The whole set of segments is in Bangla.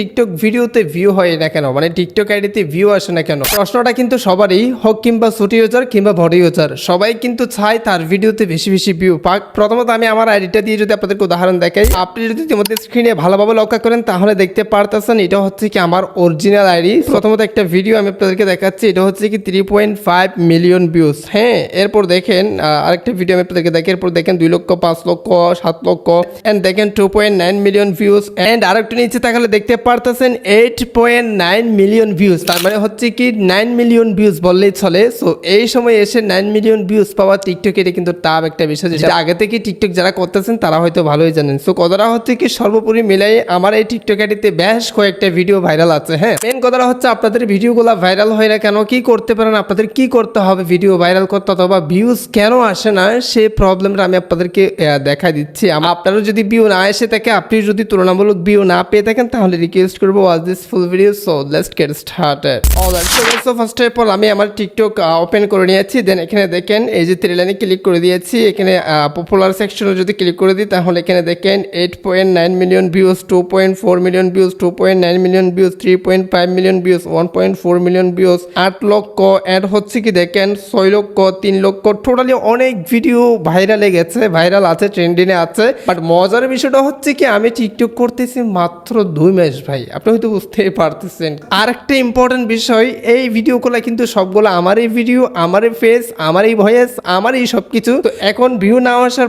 টিকটক ভিডিওতে ভিউ হয় না কেন? মানে টিকটক আইডিতে ভিউ আসে না কেন? প্রশ্নটা কিন্তু সবারই, হোক কিংবা ছুটি ইউজার কিংবা বডি ইউজার সবাই কিন্তু চায় তার ভিডিওতে বেশি বেশি ভিউ পাক প্রথমত আমি আমার আইডিটা দিয়ে যদি আপনাদেরকে উদাহরণ দেখাই, আপনি যদি ইতিমধ্যে স্ক্রিনে ভালোভাবে লক্ষ্য করেন, তাহলে দেখতে পারতেছেন এটা হচ্ছে কি আমার অরিজিনাল আইডি প্রথমত একটা ভিডিও আমি আপনাদেরকে দেখাচ্ছি, এটা হচ্ছে কি three point five million views হ্যাঁ এরপর দেখেন আরেকটা ভিডিও আমি আপনাদেরকে দেখি এরপর দেখেন দুই লক্ষ, পাঁচ লক্ষ, সাত লক্ষ অ্যান্ড দেখেন two point nine million views and আরেকটু নিচে তাকালে দেখতে পারতেছেন eight point nine million views তার মানে হচ্ছে কি নাইন মিলিয়ন ভিউজ বললেই চলে। সো এই সময় এসে নাইন মিলিয়ন ভিউজ পাওয়া টিকটক এটা কিন্তু টাফ একটা বিষয়। যেটা আগে থেকে টিকটক যারা করতেছেন তারা হয়তো ভালোই জানেন। সো কথাটা হচ্ছে কি সর্বোপরি মিলাই আমার এই টিকটক আইডিতে বেশ কয়েকটা ভিডিও ভাইরাল আছে হ্যাঁ। মেন কথাটা হচ্ছে আপনাদের ভিডিওগুলো ভাইরাল হয় না কেন কি করতে পারেন আপনাদের কি করতে হবে ভিডিও ভাইরাল করতে অথবা ভিউজ কেন আসে না সেই প্রবলেমটা আমি আপনাদেরকে দেখা দিচ্ছি। আপনারও যদি ভিউ না এসে থাকে আপনি যদি তুলনামূলক ভিউ না পেয়ে থাকেন তাহলে রিকোয়েস্ট করব watch this full video so let's get started so first of all আমি আমার টিকটক ওপেন করে নিয়েছি। দেন এখানে দেখেন, এই যে থ্রি লাইনে ক্লিক করে দিয়েছি। এখানে পপুলার সেকশনে যদি ক্লিক করে দিই, তাহলে এখানে দেখেন eight point nine million views two point four million views two point nine million views three point five million views one point four million views আট লক্ষ অ্যাড হচ্ছে কি দেখেন, ছয় লক্ষ, তিন লক্ষ টোটালি অনেক ভিডিও ভাইরালে গেছে ভাইরাল আছে ট্রেন্ডিংয়ে আছে। বাট মজার বিষয়টা হচ্ছে কি, আমি টিকটক করতেছি মাত্র দুই মাস ভাই, আপনি হয়তো বুঝতেই পারতেছেন। আর একটা ইম্পর্টেন্ট বিষয়, এই ভিডিওগুলো কিন্তু সবগুলো আমারই ভিডিও আমারই ফেস আমারই ভয়েস আমারই সব কিছু তো এখন ভিউ না আসার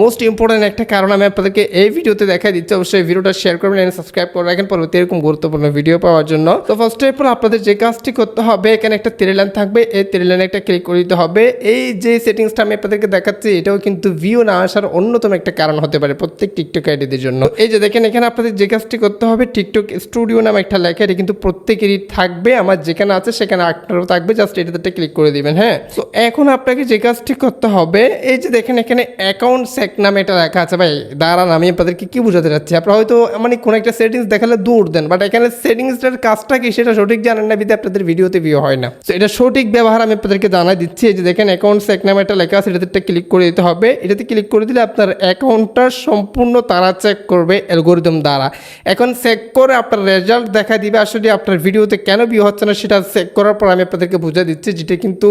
মোস্ট ইম্পর্টেন্ট একটা কারণ আমি আপনাদেরকে এই ভিডিওতে দেখা দিচ্ছি। অবশ্যই ভিডিওটা শেয়ার করবেন এবং সাবস্ক্রাইব করে রাখেন পরবর্তী এরকম গুরুত্বপূর্ণ ভিডিও পাওয়ার জন্য। তো ফার্স্ট অফ অল আপনাদের যে কাজটি করতে হবে, এখানে একটা তেরেলান থাকবে। এই তেরেলানে একটা ক্লিক করে দিতে হবে। এই যে সেটিংসটা আমি আপনাদেরকে দেখাচ্ছি, এটাও কিন্তু ভিউ না আসার অন্যতম একটা কারণ হতে পারে প্রত্যেক টিকটক আইডিদের জন্য। এই যে দেখেন, এখানে আপনাদের যে কাজটি করতে হবে টিকটক স্টুডিও নামে একটা লেখা, এটা কিন্তু প্রত্যেকেরই থাকবে, আমার যেখানে আছে সেখানে আপনারও থাকবে জাস্ট এটাতে ক্লিক করে দিবেন হ্যাঁ? তো এখন আপনাকে যে কাজটি করতে হবে, এই যে দেখেন এখানে অ্যাকাউন্ট সেক নামে এটা লেখা আছে, ভাই, দাঁড়ান, আমি আপনাদেরকে কি বোঝাতে যাচ্ছি আপনারা হয়তো মানে কোনো একটা সেটিংস দেখালে দূর দেন বাট এখানে সেটিংসটার কাজটা কি সেটা সঠিক জানেন না বিধে আপনাদের ভিডিওতে ভিউ হয় না। তো এটা সঠিক ব্যবহার আমি আপনাদেরকে জানাই দিচ্ছি, এই যে দেখেন অ্যাকাউন্ট সেক নামে একটা লেখা আছে, এটাতে ক্লিক করে দিতে হবে, এটাতে ক্লিক করে দিলে আপনার অ্যাকাউন্টটা সম্পূর্ণ তারা চেক করবে অ্যালগোরিদম দ্বারা। এখন চেক করে আপনার রেজাল্ট দেখা দিবে। আসলে আপনার ভিডিওতে কেন ভিউ হচ্ছে না সেটা চেক করার পর আমি আপনাদেরকে বুঝিয়ে দিচ্ছি, যেটা কিন্তু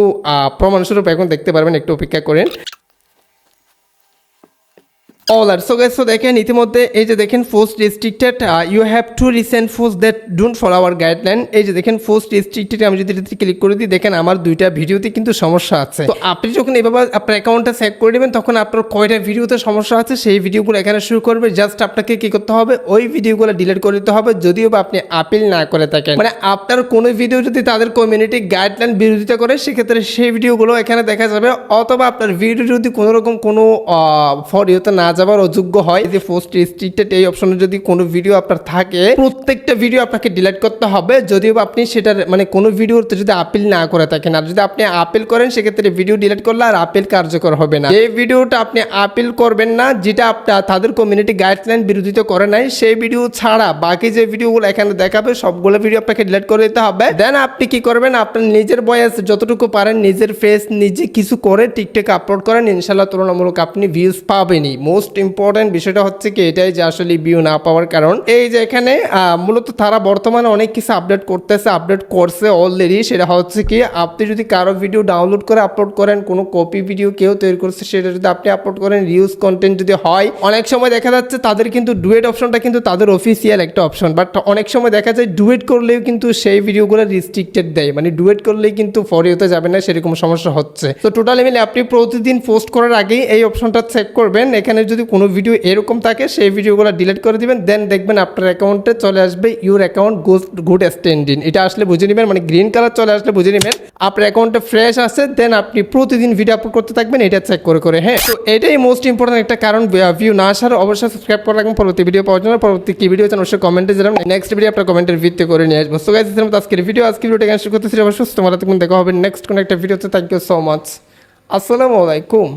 প্রমাণস্বরূপ এখন দেখতে পারবেন, একটু অপেক্ষা করেন। অল আর সো গাইস সো দেখেন, ইতিমধ্যে এই যে দেখেন force restricted you have to recent force that don't follow our guideline এই যে দেখেন পোস্ট রেস্ট্রিক্টেড আমি যদি এটাতে ক্লিক করে দিই, দেখেন আমার দুইটা ভিডিওতে কিন্তু সমস্যা আছে। তো আপনি যখন এভাবে আপনার অ্যাকাউন্টটা চেক করে নেবেন, তখন আপনার কয়টা ভিডিওতে সমস্যা আছে, সেই ভিডিওগুলো এখানে শুরু করবে। জাস্ট আপনাকে কি করতে হবে? ওই ভিডিওগুলো ডিলিট করে দিতে হবে, যদিও বা আপনি আপিল না করে থাকেন। মানে আপনার কোনো ভিডিও যদি তাদের কমিউনিটি গাইডলাইন বিরোধিতা করে, সেক্ষেত্রে সেই ভিডিওগুলো এখানে দেখা যাবে, অথবা আপনার ভিডিও যদি কোনো রকম কোনো ফর ইউতে না যাবার অযোগ্য হয়। যে পোস্ট রেস্ট্রিক্টেড এই অপশনে যদি কোনো ভিডিও আপনার থাকে, প্রত্যেকটা ভিডিও আপনাকে ডিলিট করতে হবে। যদিও আপনি সেটার মানে কোনো ভিডিওতে যদি আপিল না করে থাকেন, আর যদি আপনি আপিল করেন, সেক্ষেত্রে ভিডিও ডিলিট করলে আর আপিল কার্যকর হবে না। এই ভিডিওটা আপনি আপিল করবেন না, যেটা আপনার তাদের কমিউনিটি গাইডলাইন বিরোধিতা করে নাই, সেই ভিডিও ছাড়া বাকি যে ভিডিওগুলো এখানে দেখাবে, সবগুলো ভিডিও আপনাকে ডিলিট করে দিতে হবে। দেন আপনি কি করবেন? আপনার নিজের বয়স যতটুকু পারেন, নিজের ফেস নিজে কিছু করে টিকটকে আপলোড করেন। ইনশাল্লাহ তুলনামূলক আপনি ভিউজ পাবেনই। মোস্ট ইম্পর্টেন্ট বিষয়টা হচ্ছে কি, এটাই যে আসলে ভিউ না পাওয়ার কারণ। এই যে এখানে মূলত তারা বর্তমানে অনেক কিছু আপডেট করতেছে আপডেট করছে অলরেডি সেটা হচ্ছে কি, আপনি যদি কারও ভিডিও ডাউনলোড করে আপলোড করেন, কোনো কপি ভিডিও কেউ তৈরি করছে, সেটা যদি আপনি আপলোড করেন রিউজ কন্টেন্ট যদি হয়, অনেক সময় দেখা যাচ্ছে তাদের কিন্তু ডুয়েট অপশনটা কিন্তু তাদের অফিসিয়াল একটা অপশন বাট অনেক সময় দেখা যায় ডুয়েট করলেও কিন্তু সেই ভিডিওগুলো রিস্ট্রিক্টেড দেয় মানে ডুয়েট করলেই কিন্তু ফরি হতে যাবে না, সেরকম সমস্যা হচ্ছে। তো টোটালি মিলে আপনি প্রতিদিন পোস্ট করার আগেই এই অপশনটা চেক করবেন, এখানে যদি কোনো ভিডিও এরকম থাকে, সেই ভিডিওগুলো ডিলিট করে দিবেন দেন দেখবেন আপনার অ্যাকাউন্টে চলে আসবে your account good good standing এটা আসলে বুঝে নেবেন মানে গ্রিন কালার চলে আসলে বুঝে নেবেন। আপনার অ্যাকাউন্টে ফ্রেশ আছে দেন আপনি প্রতিদিন ভিডিও আপলোড করতে থাকবেন, এটা চেক করে করে হ্যাঁ? তো এটাই মোস্ট ইম্পর্টেন্ট একটা কারণ ভিউ না আসার, অবশ্যই সাবস্ক্রাইব করে রাখবেন, পরবর্তী ভিডিও পাওয়ার জন্য। পরবর্তী কি ভিডিও চান, অবশ্যই কমেন্টে জানাবেন। নেক্সট ভিডিও আপনার কমেন্টের ভিত্তি করে নিয়ে আসব। সো গাইস আজকের ভিডিও আজকে এখানে শুরু করতেছি। অবশ্যই তোমার দেখা হবে নেক্সট কোনো একটা ভিডিওতে থ্যাংক ইউ সো মাচ আসসালামু আলাইকুম।